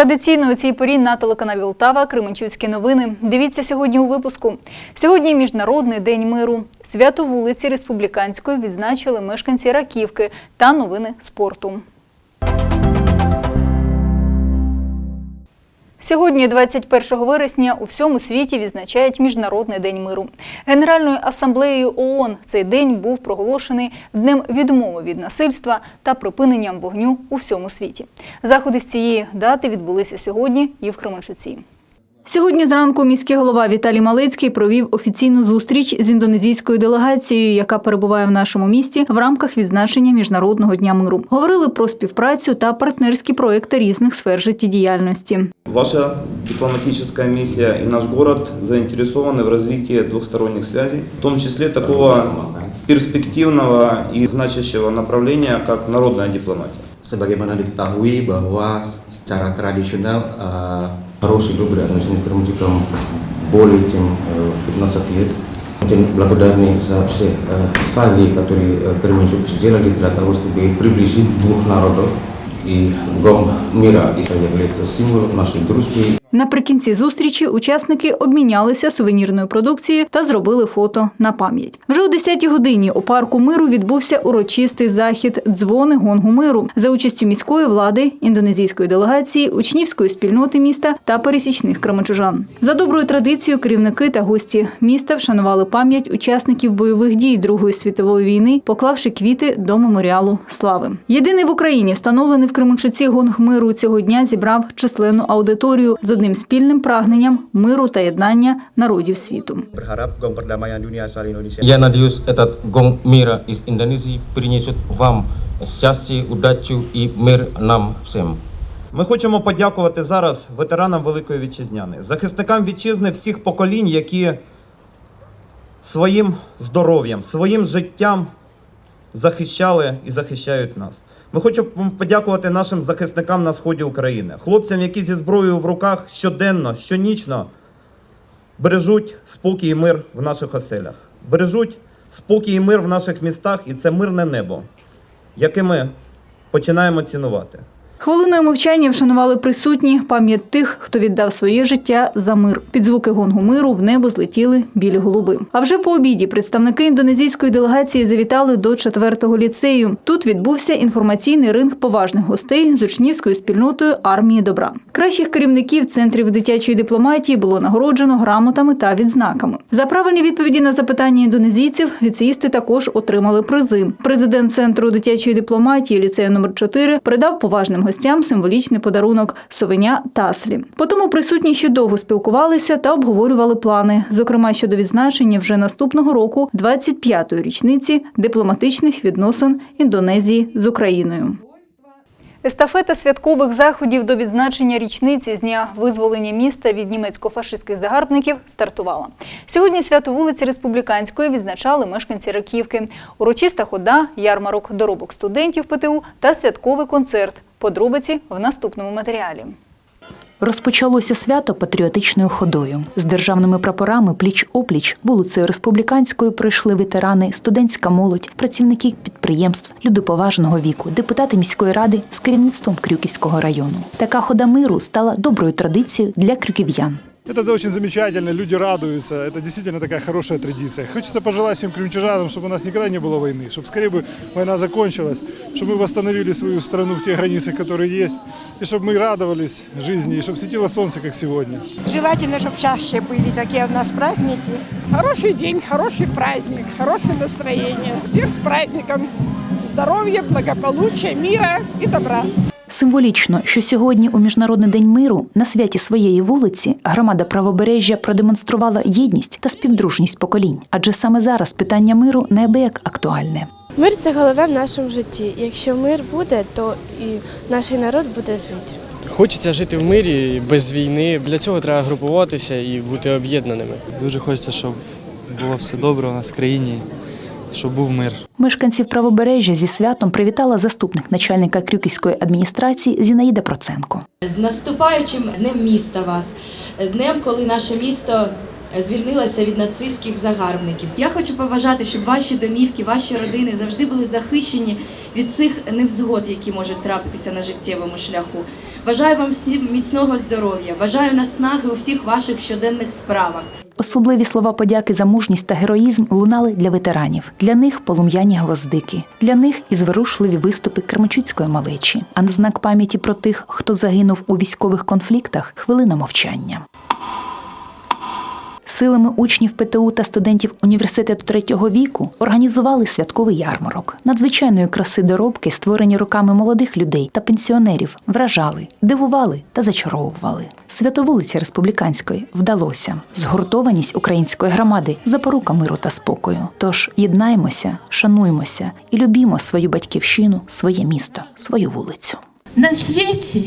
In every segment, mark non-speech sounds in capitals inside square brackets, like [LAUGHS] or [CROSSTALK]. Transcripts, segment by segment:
Традиційно у цій порі на телеканалі Лтава Кременчуцькі новини. Дивіться сьогодні у випуску. Сьогодні Міжнародний день миру. Свято вулиці Республіканської відзначили мешканці Раківки та новини спорту. Сьогодні, 21 вересня, у всьому світі відзначають Міжнародний день миру. Генеральною асамблеєю ООН цей день був проголошений днем відмови від насильства та припиненням вогню у всьому світі. Заходи з цієї дати відбулися сьогодні і в Кременчуці. Сьогодні зранку міський голова Віталій Малицький провів офіційну зустріч з індонезійською делегацією, яка перебуває в нашому місті в рамках відзначення Міжнародного дня миру. Говорили про співпрацю та партнерські проекти різних сфер життєдіяльності. Ваша дипломатическая миссия и наш город заинтересованы в развитии двухсторонних связей, в том числе такого перспективного и значащего направления, как народная дипломатия. Sebagaimana diketahui bahwa secara tradisional uh, harus hidup berorganisasi kerumunan boleh tim uh, 15 лет. Очень благодарны за все uh, саги, которые uh, Кременчук сделали для того, чтобы приблизить двух народов. И гом мира является символом нашей дружбы Наприкінці зустрічі учасники обмінялися сувенірною продукцією та зробили фото на пам'ять. Вже о 10-й годині у парку миру відбувся урочистий захід дзвони гонгу миру за участю міської влади, індонезійської делегації, учнівської спільноти міста та пересічних кременчужан. За доброю традицією керівники та гості міста вшанували пам'ять учасників бойових дій Другої світової війни, поклавши квіти до меморіалу слави. Єдиний в Україні встановлений в Кременчуці гонг миру цього дня зібрав численну аудиторію з одним спільним прагненням миру та єднання народів світу. Я надеюсь, этот гонг мира из Индонезии принесет вам счастье, удачу и мир нам всем. Ми хочемо подякувати зараз ветеранам Великої Вітчизняної, захисникам вітчизни всіх поколінь, які своїм здоров'ям, своїм життям захищали і захищають нас. Ми хочемо подякувати нашим захисникам на сході України, хлопцям, які зі зброєю в руках щоденно, щонічно бережуть спокій і мир в наших оселях, бережуть спокій і мир в наших містах, і це мирне небо, яке ми починаємо цінувати. Хвилиною мовчання вшанували присутні пам'ять тих, хто віддав своє життя за мир. Під звуки гонгу миру в небо злетіли білі голуби. А вже по обіді представники індонезійської делегації завітали до 4-го ліцею. Тут відбувся інформаційний ринг поважних гостей з учнівською спільнотою армії добра. Кращих керівників центрів дитячої дипломатії було нагороджено грамотами та відзнаками. За правильні відповіді на запитання індонезійців ліцеїсти також отримали призи. Президент центру дитячої дипломатії ліцею номер 4 передав поважним гостям символічний подарунок совеня таслі. Потім присутні ще довго спілкувалися та обговорювали плани, зокрема щодо відзначення вже наступного року 25-ї річниці дипломатичних відносин Індонезії з Україною. Естафета святкових заходів до відзначення річниці з дня визволення міста від німецько-фашистських загарбників стартувала. Сьогодні свято вулиці Республіканської відзначали мешканці Раківки. Урочиста хода, ярмарок доробок студентів ПТУ та святковий концерт. Подробиці в наступному матеріалі. Розпочалося свято патріотичною ходою. З державними прапорами пліч-опліч вулицею Республіканською пройшли ветерани, студентська молодь, працівники підприємств, люди поважного віку, депутати міської ради з керівництвом Крюківського району. Така хода миру стала доброю традицією для крюків'ян. Это очень замечательно, люди радуются, это действительно такая хорошая традиция. Хочется пожелать всем крымчужанам, чтобы у нас никогда не было войны, чтобы скорее бы война закончилась, чтобы мы восстановили свою страну в тех границах, которые есть, и чтобы мы радовались жизни, и чтобы светило солнце, как сегодня. Желательно, чтобы чаще были такие у нас праздники. Хороший день, хороший праздник, хорошее настроение. Всех с праздником. Здоровья, благополучия, мира и добра. Символічно, що сьогодні у Міжнародний день миру на святі своєї вулиці громада правобережжя продемонструвала єдність та співдружність поколінь, адже саме зараз питання миру неабияк актуальне. Мир це головне в нашому житті. Якщо мир буде, то і наш народ буде жити. Хочеться жити в мирі без війни. Для цього треба групуватися і бути об'єднаними. Дуже хочеться, щоб було все добре у нас в країні, щоб був мир. Мешканців правобережжя зі святом привітала заступник начальника Крюківської адміністрації Зінаїда Проценко. З наступаючим днем міста вас, днем, коли наше місто звільнилася від нацистських загарбників. Я хочу побажати, щоб ваші домівки, ваші родини завжди були захищені від цих невзгод, які можуть трапитися на життєвому шляху. Бажаю вам всім міцного здоров'я, бажаю наснаги у всіх ваших щоденних справах. Особливі слова подяки за мужність та героїзм лунали для ветеранів. Для них полум'яні гвоздики, для них і зворушливі виступи Кермачуцької малечі. А на знак пам'яті про тих, хто загинув у військових конфліктах, хвилина мовчання. Силами учнів ПТУ та студентів університету третього віку організували святковий ярмарок. Надзвичайної краси доробки, створені руками молодих людей та пенсіонерів, вражали, дивували та зачаровували. Святовулиця республіканської вдалося. Згуртованість української громади запорука миру та спокою. Тож єднаймося, шануймося і любімо свою батьківщину, своє місто, свою вулицю. На свете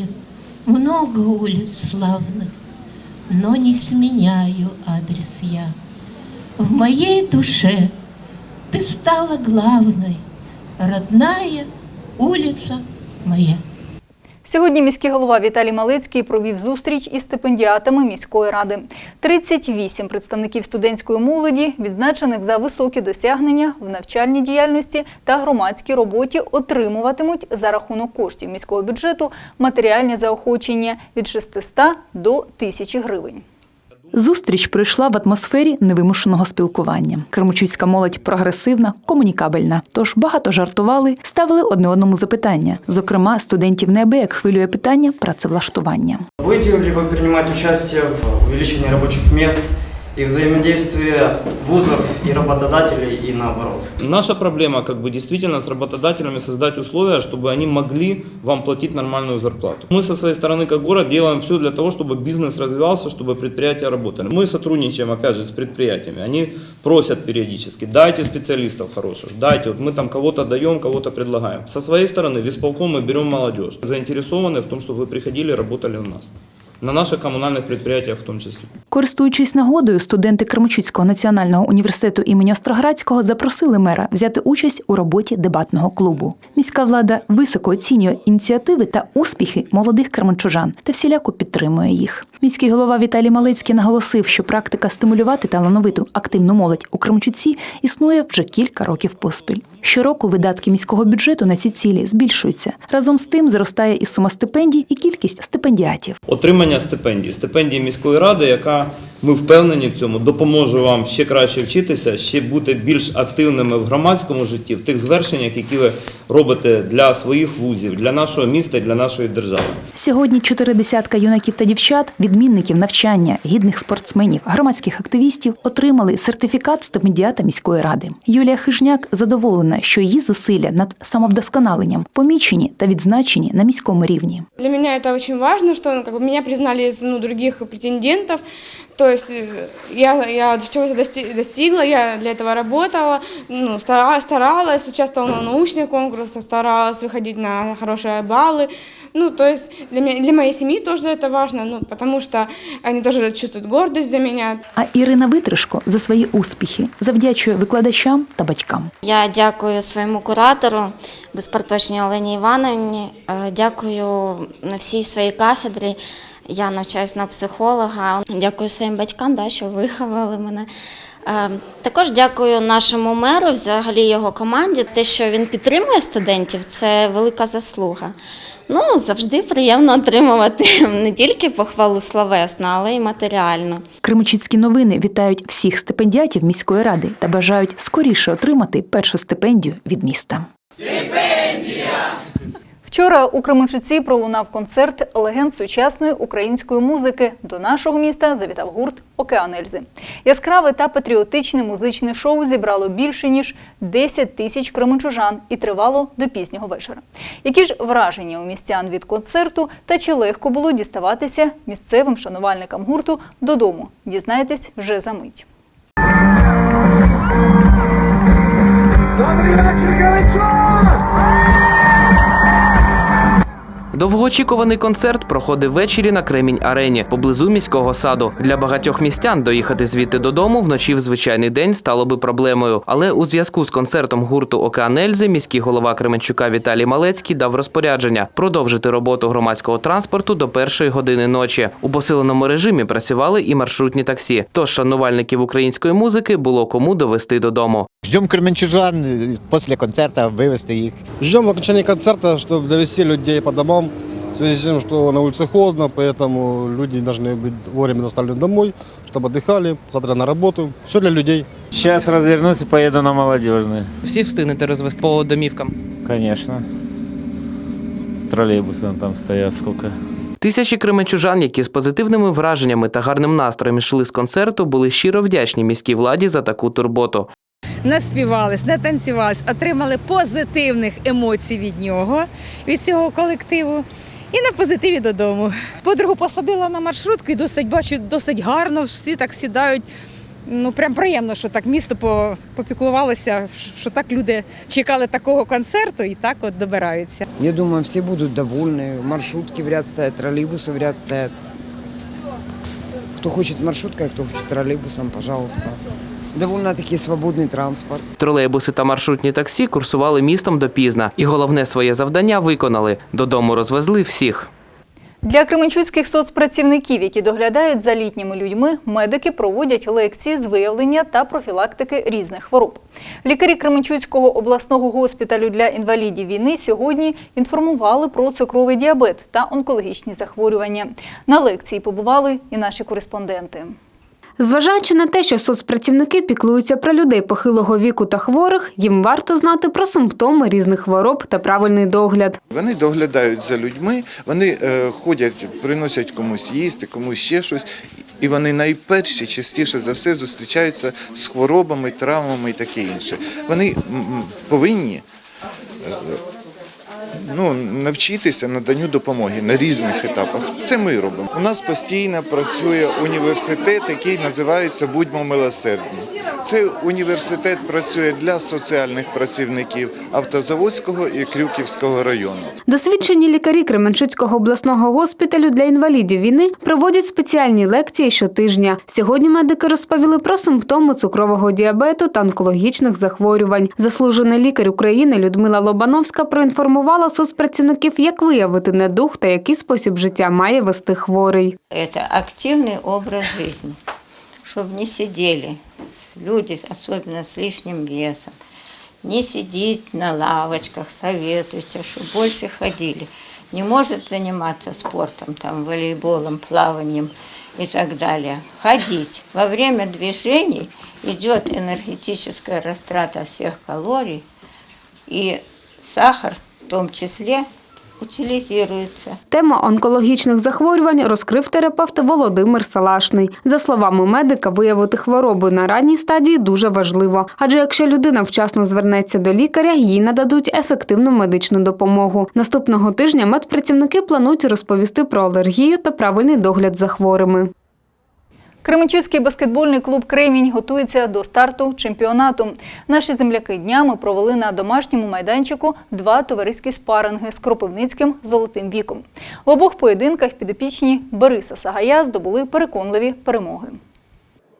много улиц славных, но не сменяю адрес я. В моей душе ты стала главной, родная улица моя. Сьогодні міський голова Віталій Малецький провів зустріч із стипендіатами міської ради. 38 представників студентської молоді, відзначених за високі досягнення в навчальній діяльності та громадській роботі, отримуватимуть за рахунок коштів міського бюджету матеріальні заохочення від 600 до 1000 гривень. Зустріч пройшла в атмосфері невимушеного спілкування. Кременчуцька молодь прогресивна, комунікабельна. Тож багато жартували, ставили одне одному запитання. Зокрема, студентів неабияк хвилює питання працевлаштування. Будете ли вы принимать участие в увеличенні робочих мест и взаимодействии вузов и работодателей и наоборот? Наша проблема как бы действительно с работодателями создать условия, чтобы они могли вам платить нормальную зарплату. Мы со своей стороны как город делаем все для того, чтобы бизнес развивался, чтобы предприятия работали. Мы сотрудничаем опять же с предприятиями. Они просят периодически, дайте специалистов хороших, дайте. Вот мы там кого-то даем, кого-то предлагаем. Со своей стороны в исполком мы берем молодежь. Заинтересованы в том, чтобы вы приходили, работали у нас. На наших коммунальных предприятиях в том числе. Користуючись нагодою, студенти Кременчуцького національного університету імені Остроградського запросили мера взяти участь у роботі дебатного клубу. Міська влада високо оцінює ініціативи та успіхи молодих кременчужан та всіляко підтримує їх. Міський голова Віталій Малецький наголосив, що практика стимулювати талановиту активну молодь у Кременчуці існує вже кілька років поспіль. Щороку видатки міського бюджету на ці цілі збільшуються. Разом з тим зростає і сума стипендій, і кількість стипендіатів. Отримання стипендій, стипендії міської ради, яка ми впевнені в цьому, допоможе вам ще краще вчитися, ще бути більш активними в громадському житті, в тих звершеннях, які ви робите для своїх вузів, для нашого міста і для нашої держави. Сьогодні чотири десятка юнаків та дівчат, відмінників навчання, гідних спортсменів, громадських активістів отримали сертифікат стипендіата міської ради. Юлія Хижняк задоволена, що її зусилля над самовдосконаленням помічені та відзначені на міському рівні. Для меня это очень важно, что ну, как бы, меня признали из ну, других претендентов. То есть э, я, я чего-то дости- достигла, я для этого работала, ну, стара- старалась, участвовала на научных конкурсах, старалась выходить на хорошие баллы. Ну, то есть для, меня, для моей семьи тоже это важно, ну, потому что они тоже чувствуют гордость за меня. А Ірина Витришко за свої успіхи завдячує викладачам та батькам. Я дякую своєму куратору, безпарточній Олені Івановні. Е, Дякую на всій своїй кафедрі. Я навчаюсь на психолога. Дякую своїм батькам, да, що виховали мене. Е, Також дякую нашому меру, взагалі його команді. Те, що він підтримує студентів, це велика заслуга. Ну, завжди приємно отримувати [LAUGHS] не тільки похвалу словесну, але й матеріальну. Кременчуцькі новини вітають всіх стипендіатів міської ради та бажають скоріше отримати першу стипендію від міста. Вчора у Кременчуці пролунав концерт легенд сучасної української музики. До нашого міста завітав гурт Океан Ельзи. Яскраве та патріотичне музичне шоу зібрало більше ніж 10 тисяч кременчужан і тривало до пізнього вечора. Які ж враження у містян від концерту та чи легко було діставатися місцевим шанувальникам гурту додому? Дізнаєтесь вже за мить. Довгоочікуваний концерт проходив ввечері на Кремінь Арені поблизу міського саду. Для багатьох містян доїхати звідти додому вночі в звичайний день стало би проблемою. Але у зв'язку з концертом гурту Океан Ельзи міський голова Кременчука Віталій Малецький дав розпорядження продовжити роботу громадського транспорту до першої години ночі. У посиленому режимі працювали і маршрутні таксі. Тож шанувальників української музики було кому довести додому. Ждем кременчужан э, после концерта вывести их. Ждем окончания концерта, чтобы довести людей по домам. В связи с тем, что на улице холодно, поэтому люди должны быть вовремя доставлены домой, чтобы отдыхали, завтра на работу. Все для людей. Сейчас развернусь и поеду на молодежный. Всіх встигнете розвести по домівкам. Конечно. Троллейбусы там стоят сколько. Тисячі кременчужан, які з позитивними враженнями та гарним настроєм йшли з концерту, були щиро вдячні міській владі за таку турботу. наспівались, натанцювались, отримали позитивних емоцій від нього, від цього колективу. І на позитиві додому. Подругу посадила на маршрутку і досить бачу, досить гарно. Всі так сідають. Ну прям приємно, що так місто по- попіклувалося, що так люди чекали такого концерту і так от добираються. Я думаю, все будут довольны. Маршрутки в ряд стоят, троллейбусы в ряд стоят. Кто хочет маршруткой, а кто хочет троллейбусом, пожалуйста. Довольно-таки свободный транспорт. Тролейбуси та маршрутні таксі курсували містом допізна, і головне своє завдання виконали. Додому розвезли всіх. Для кременчуцьких соцпрацівників, які доглядають за літніми людьми, медики проводять лекції з виявлення та профілактики різних хвороб. Лікарі Кременчуцького обласного госпіталю для інвалідів війни сьогодні інформували про цукровий діабет та онкологічні захворювання. На лекції побували і наші кореспонденти. Зважаючи на те, що соцпрацівники піклуються про людей похилого віку та хворих, їм варто знати про симптоми різних хвороб та правильний догляд. Вони доглядають за людьми, вони е, ходять, приносять комусь їсти, комусь ще щось. І вони найперші частіше за все зустрічаються з хворобами, травмами і таке інше. Вони повинні е, ну, навчитися наданню допомоги на різних етапах. Це ми робимо. У нас постійно працює університет, який називається Будьмо милосердні. Цей університет працює для соціальних працівників Автозаводського і Крюківського району. Досвідчені лікарі Кременчуцького обласного госпіталю для інвалідів війни проводять спеціальні лекції щотижня. Сьогодні медики розповіли про симптоми цукрового діабету та онкологічних захворювань. Заслужений лікар України Людмила Лобановська проінформувала соцпрацівників, як виявити недух та який спосіб життя має вести хворий. Это активный образ жизни, чтобы не сидели с- люди, особенно с лишним весом, не сидеть на лавочках, советуйте, чтобы больше ходили. Не может заниматься спортом, там, волейболом, плаванием и так далее. Ходить. Во время движений идет энергетическая растрата всех калорий, и сахар в том числе утилизируется. Тему онкологічних захворювань розкрив терапевт Володимир Салашний. За словами медика, виявити хворобу на ранній стадії дуже важливо, адже якщо людина вчасно звернеться до лікаря, їй нададуть ефективну медичну допомогу. Наступного тижня медпрацівники планують розповісти про алергію та правильний догляд за хворими. Кременчуцький баскетбольний клуб Кремінь готується до старту чемпіонату. Наші земляки днями провели на домашньому майданчику два товариські спаринги з Кропивницьким золотим віком. В обох поєдинках підопічні Бориса Сагая здобули переконливі перемоги.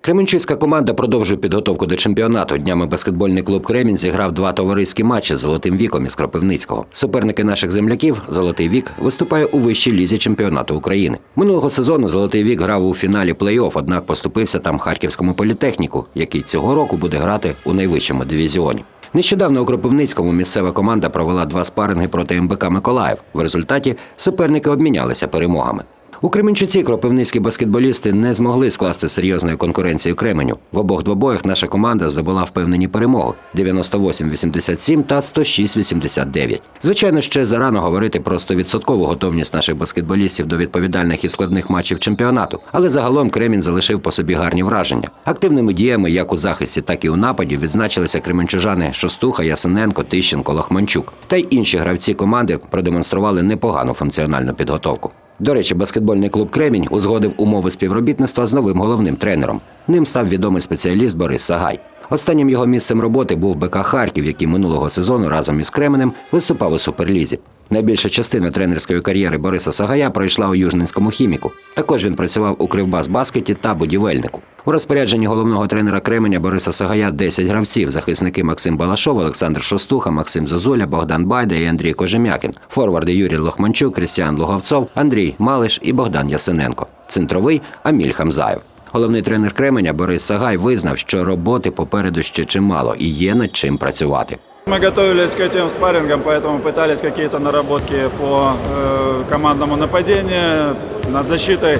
Кременчуцька команда продовжує підготовку до чемпіонату. Днями баскетбольний клуб Кремінь зіграв два товариські матчі з золотим віком із Кропивницького. Суперники наших земляків Золотий вік виступає у вищій лізі чемпіонату України. Минулого сезону Золотий вік грав у фіналі плей-офф, однак поступився там харківському політехніку, який цього року буде грати у найвищому дивізіоні. Нещодавно у Кропивницькому місцева команда провела два спаринги проти МБК Миколаїв. В результаті суперники обмінялися перемогами. У Кременчуці кропивницькі баскетболісти не змогли скласти серйозної конкуренції Кременю. В обох двобоях наша команда здобула впевнені перемоги 98-87 та 106-89. Звичайно, ще зарано говорити про 100% готовність наших баскетболістів до відповідальних і складних матчів чемпіонату, але загалом Кремінь залишив по собі гарні враження. Активними діями як у захисті, так і у нападі відзначилися кременчужани Шостуха, Ясиненко, Тищенко, Лохманчук. Та й інші гравці команди продемонстрували непогану функціональну підготовку. До речі, баскетбольний клуб Кремінь узгодив умови співробітництва з новим головним тренером. Ним став відомий спеціаліст Борис Сагай. Останнім його місцем роботи був БК Харків, який минулого сезону разом із Кременем виступав у суперлізі. Найбільша частина тренерської кар'єри Бориса Сагая пройшла у Южненському хіміку. Також він працював у Кривбас баскеті та будівельнику. У розпорядженні головного тренера Кременя Бориса Сагая 10 гравців: захисники Максим Балашов, Олександр Шостуха, Максим Зозуля, Богдан Байда і Андрій Кожем'якін. Форварди Юрій Лохманчук, Крістіан Луговцов, Андрій Малиш і Богдан Ясиненко. Центровий Аміль Хамзаєв. Головний тренер Кременя Борис Сагай визнав, що роботи попереду ще чимало і є над чим працювати. Мы готовились к этим спаррингам, поэтому пытались какие-то наработки по э, командному нападению, над защитой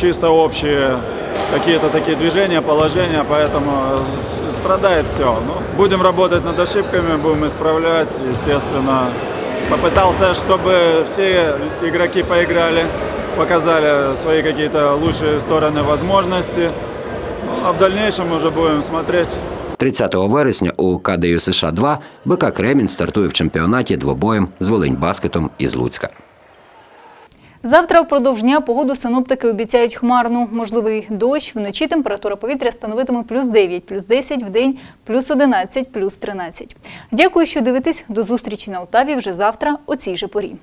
чисто общие какие-то такие движения, положения, поэтому с- страдает все. Ну, будем работать над ошибками, будем исправлять, естественно. Попытался, чтобы все игроки поиграли, показали свои какие-то лучшие стороны, возможности. Ну, а в дальнейшем уже будем смотреть. 30 вересня у КДЮ США 2 БК Кремінь стартує в чемпіонаті двобоєм з Волинь баскетом із Луцька. Завтра впродовж дня погоду синоптики обіцяють хмарну. Можливий дощ. Вночі температура повітря становитиме плюс 9, плюс 10, в день плюс 11, плюс 13. Дякую, що дивитесь. До зустрічі на Алтаві вже завтра о цій же порі.